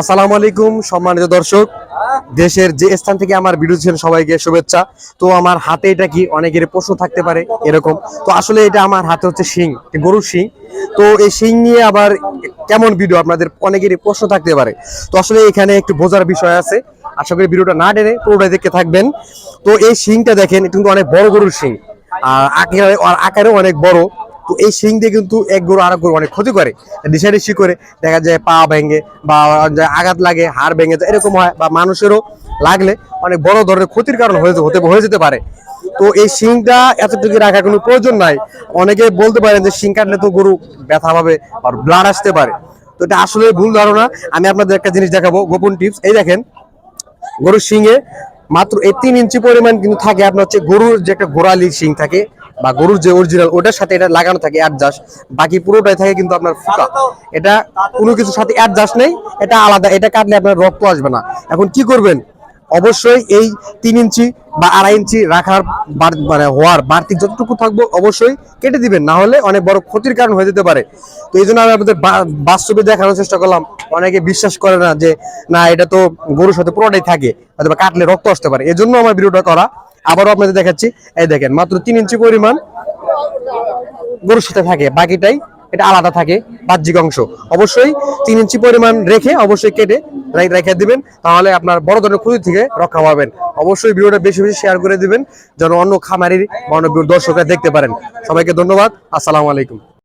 আসসালামু আলাইকুম, সম্মানিত দর্শক। দেশের যে স্থান থেকে আমার ভিডিও ছিলেন সবাইকে শুভেচ্ছা। তো আমার হাতে এটা কি? অনেকের প্রশ্ন থাকতে পারে এরকম। তো আসলে এটা আমার হাতে হচ্ছে শিং গরুর শিং। তো এই শিং নিয়ে আবার কেমন ভিডিও? আপনাদের অনেকেরই প্রশ্ন থাকতে পারে। তো আসলে এখানে একটু বোঝার বিষয় আছে। আশা করি ভিডিওটা না টেনে পুরোটাই দেখতে থাকবেন। তো এই শিংটা দেখেন, এটা কিন্তু অনেক বড় গরুর শিং। আর আকারে আকারেও অনেক বড়। তো এই শিং দিয়ে কিন্তু এক গরু আর গরু অনেক ক্ষতি করে। ডিসাইডিসি করে দেখা যায় পা ভেঙে বা আঘাত লাগে, হাড় ভেঙে যায়, এরকম হয় বা মানুষেরও লাগলে অনেক বড় ধরনের ক্ষতির কারণ হয়ে হতে, হয়ে যেতে পারে। তো এই শিংটা এতটুকু রাখার কোনো প্রয়োজন নাই। অনেকে বলতে পারেন যে শিং কাটলে তো গরু ব্যথা পাবে আর ব্লাড আসতে পারে। তো এটা আসলে ভুল ধারণা। আমি আপনাদের একটা জিনিস দেখাবো, গোপন টিপস। এই দেখেন, গরুর শিঙে মাত্র এই তিন ইঞ্চি পরিমাণ কিন্তু থাকে। আপনার হচ্ছে গরুর যে একটা গোড়ালি শিং থাকে বা গরুর যে অরিজিনাল ওটার সাথে এটা লাগানো থাকে অ্যাডজাস্ট বাকি পুরোটাই থাকে কিন্তু আপনার ফুকা। এটা কোনো কিছুর সাথে অ্যাডজাস্ট নেই, এটা আলাদা, এটা কাটলে আপনার রক্ত আসবে না। এখন কি করবেন? অবশ্যই এই তিন ইঞ্চি বা আড়াই ইঞ্চি রাখার মানে হওয়ার বাড়তি যতটুকু থাকব অবশ্যই কেটে দিবেন, না হলে অনেক বড় ক্ষতির কারণ হয়ে যেতে পারে। তো এই জন্য আমি আপনাদের বাস্তবে দেখানোর চেষ্টা করলাম। অনেকে বিশ্বাস করে না যে, না, এটা তো গরুর সাথে পুরোটাই থাকে হয়তো বা কাটলে রক্ত আসতে পারে। এই জন্য আমার ভিডিওটা করা আবারও আপনাদের দেখাচ্ছি। এই দেখেন, মাত্র তিন ইঞ্চি পরিমাণ গরুর সাথে থাকে, বাকিটাই এটা আলাদা থাকে, বাহ্যিক অংশ। অবশ্যই তিন ইঞ্চি পরিমাণ রেখে অবশ্যই কেটে রেখে দিবেন, তাহলে আপনার বড় ধরনের ক্ষতি থেকে রক্ষা পাবেন। অবশ্যই ভিডিওটা বেশি বেশি শেয়ার করে দিবেন, যেন অন্য খামারির অন্য দর্শকরা দেখতে পারেন। সবাইকে ধন্যবাদ, আসসালামু আলাইকুম।